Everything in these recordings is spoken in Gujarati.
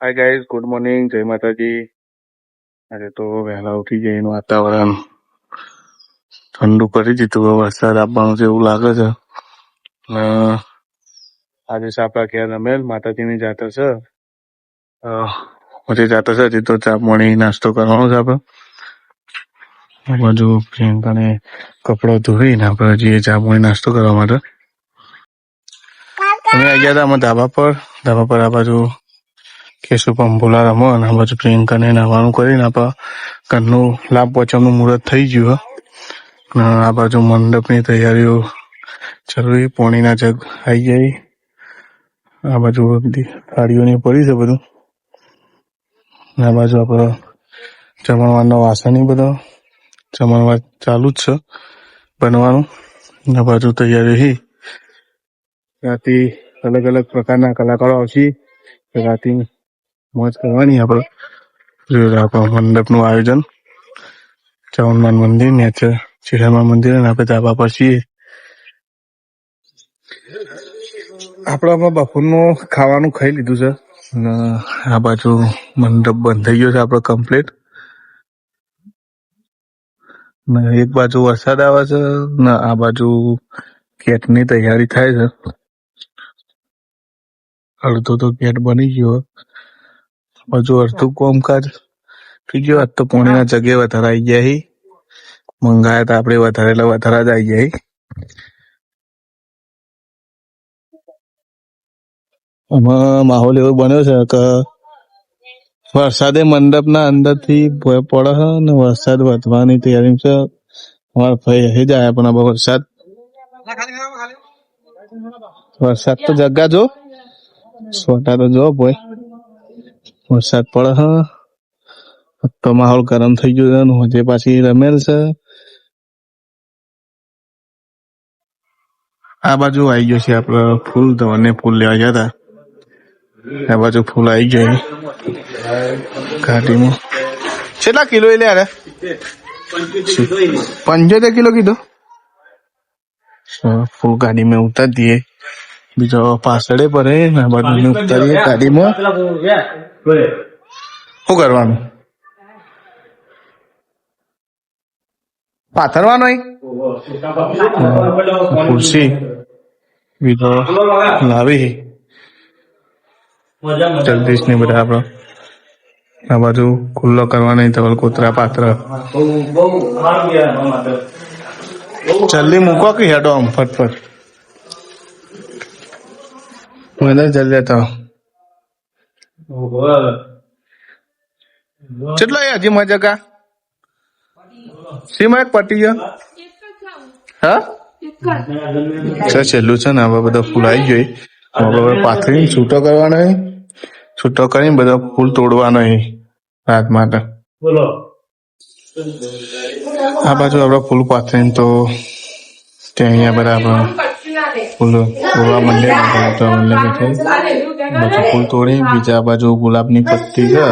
હાય ગાઈઝ ગુડ મોર્નિંગ જય માતાજી આજે તો વહેલા ઉઠી જઈને વાતાવરણ. ઠંડુ પડી જીતું હવે વરસાદ આપવાનું છે એવું લાગે છે. ને આજે આપણા ઘેર રમેલ, માતાજીની જાતર છે. પછી જાતર છે, હજી તો ચા પાણી નાસ્તો કરવાનો છે આપણે. બાજુ પ્રિયંકાને કપડો ધોઈને આપણે જઈએ ચા પાણી નાસ્તો કરવા માટે. અમે આવી ગયા હતા અમે ધાબા પર. ધાબા પર આ બાજુ કેશુ પંપોલા રમો અને આ બાજુ પ્રિયંકાને નાવાનું કરીને આપણા ઘરનું લાભ પહોંચવાનું મુહૂર્ત થઈ ગયું આ બાજુ મંડપની તૈયારીઓ જરૂરી પોણીના જગ આવી જાય. આ બાજુ થાળીઓની પડી છે બધું. આ બાજુ આપણો જમણવારનો વાસણ બધો. જમણવાર ચાલુ જ છે બનવાનું. આ બાજુ તૈયારી હી રાતે અલગ અલગ પ્રકારના કલાકારો આવશે. રાતે મોજ કરવાની આપણે. આપણું મંડપનું આયોજન. ચાવનમાન મંદિર, ને છે મંદિર અને આપણે ધાબા પર છીએ. આપણામાં બપોરનું ખાવાનું ખાઈ લીધું છે. આ બાજુ મંડપ બંધ થઈ ગયો છે આપણો કમ્પ્લીટ ને એક બાજુ વરસાદ આવે છે ને આ બાજુ ગેટની તૈયારી થાય છે. અડધો તો ગેટ બની ગયો. હજુ અડધું કોમકાજ થઈ ગયો. આજ તો પોણીના જગ્યાએ વધારે આવી ગયા હી. મંગાયા તા આપણે વધારે એટલે વધારે જ આવી ગયા હી. આમાં માહોલ એવો બન્યો છે કે વરસાદે મંડપના અંદરથી પડે છે ને વરસાદ વધવાની તૈયારી છે. અમારા ભાઈ હે જાય પણ હવે વરસાદ. વરસાદ તો જગ્યા જો. સોટા તો જો ભોય વરસાદ પડે હ. તો માહોલ ગરમ થઈ ગયો છે હજે પાછી રમેલ છે. આ બાજુ આવી ગયો છે આપડે ફૂલ ધોવાને ફૂલ લેવા ગયા હતા. આ બાજુ ફૂલ આવી ગયો ગાડીમાં કેટલા કિલો એ લે પંચોતેર કિલો કીધો. ફૂલ ગાડીમાં ઉતાર દઈએ. બીજો પાછળે પડે આ બાજુ ઉતારીએ ગાડીમાં. શું કરવાનું? પાથરવાનો ખુરશી. બીજો લાવી. જગદીશ ને બધા આપડે આ બાજુ ખુલ્લો કરવાની ધવલ કૂતરા પાત્ર. જલ્દી મૂકો કે હેડો આમ ફટફટ. મને જલ્દી તો કેટલો એ હજી મજા કા? સીમા એક પટી ગયો. હા? છે છેલ્લું છે ને હવે બધા ફૂલ આવી ગઈ હવે પાથરીને છૂટો કરવાનો છૂટો કરીને બધા ફૂલ તોડવાનો રાત માટે. આ બાજુ આપડે ફૂલ પાથરીને તો ત્યાં અહીંયા આપણે ફૂલ તોડવા માંડ્યા તો માંડ્યા છે. ફૂલ તોડી બીજા બાજુ ગુલાબની પત્તી છે.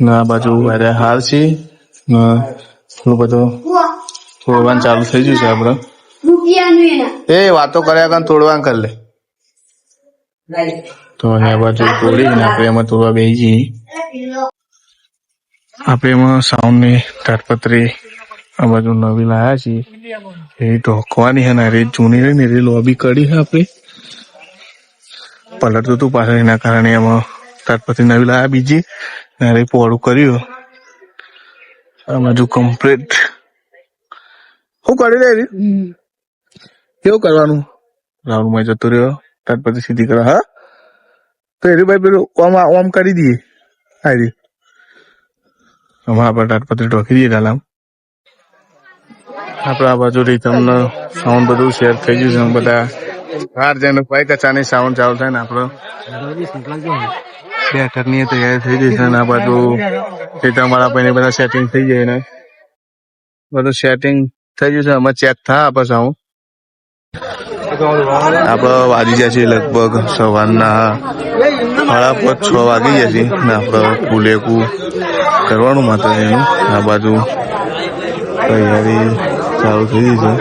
ને આ બાજુ અરે હાર છે. ને ફૂલ બધું તોડવાનું ચાલુ થઈ ગયું છે આપણે. એ વાતો કર્યા કાન તોડવાનું કરી લે. તો અહીંયા બાજુ તોડીને આપણે એમાં તોડવા બેસી. જઈએ આપણે એમાં સાઉન્ડની તાડપત્રી આ બાજુ નવી લાયા છીએ. એ ઢોકવાની છે ને રે જૂની રહી ને રે લોબી કરી છે આપણે. પલટતું હતું પાછળ એના કારણે એમાં તાડપત્રી નવી લાયા બીજી. ને રે પોળું કર્યું. આ બાજુ કમ્પ્લીટ શું કરી લે કેવું કરવાનું? રાઉન્ડમાં જતો રહ્યો. ત્યાર પછી સીધી કરો હા? તો એરી ભાઈ પેલું ઓમ ઓમ કરી દઈએ. હારી. હમણાં આપણે તાટપત્રી ઢોકી દઈએ ડાલામ આપણે આ બાજુથી તમને સાઉન્ડ બધું શેર થઈ ગયું છે. બધા બહાર જઈને ભાઈ કચાની સાઉન્ડ ચાલુ થાય ને આપણો. બેઠકની તૈયારી થઈ ગઈ છે અને આ બાજુ તે તમારા ભાઈને બધા સેટિંગ થઈ જાય ને. બધું સેટિંગ થઈ ગયું છે. અમે ચેક થાય આપણે સાઉન્ડ આપડે વાગી છે લગભગ સવારના સાડા પાંચ, છ વાગી છે ને આપડે ફૂલેકું કરવાનું માતાજીનું આ બાજુ તૈયારી ચાલુ થઈ ગઈ છે.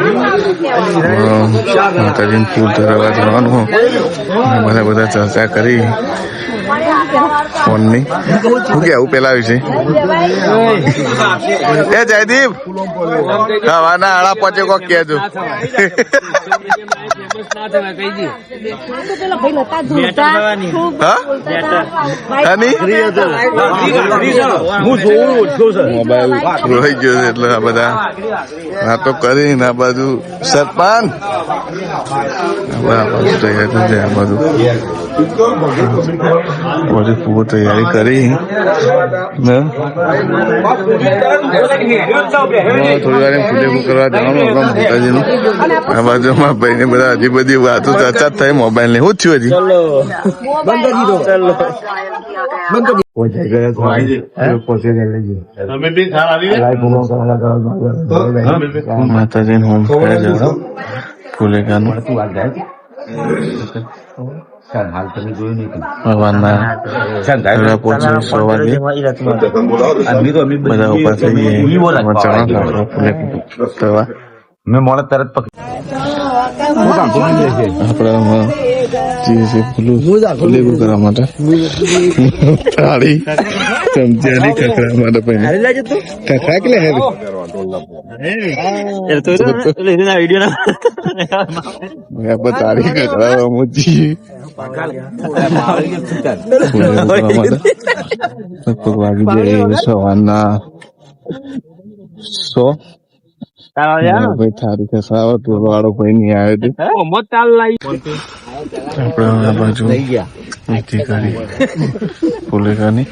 માતાજીને ફૂલ ધરાવવા જવાનું. બધા બધા ચર્ચા કરી. ફોનની શું કેવું પેલા વિશે એ જયદીપ હવાના આડા પચે કોક કેજો મોબાઈલ ગયો છે એટલે આ બધા. વાતો કરીને આ બાજુ સરપંચ આ બાજુ તૈયાર આ બાજુ. બાજુ પૂરો તૈયારી કરી. ને? થોડી વાર ફૂલેકું કરવા જવાનું આપણા મોટાજીનું આ બાજુ અમારા ભાઈને બધા હજી બધી વાતો ચર્ચા જ થઈ મોબાઈલની શું થયું હજી. માતાજી હોમ. ફેર જવાનું ફૂલેકાનું ભગવાનના ઘરે પહોંચી સો બધા ઉપર થઈ ગયા ચણા કરવા મેં મોડે તરત પકડી. કરવા માટે થાળી ચમચી ખખડા માટે પહેલા ખખડા કે સવારના સો. ભાઈ થારી ખસાવત વાળો ભાઈ નહીં આવ્યો હતો આપણે આ બાજુ નીતિ કરી ફુલેકાની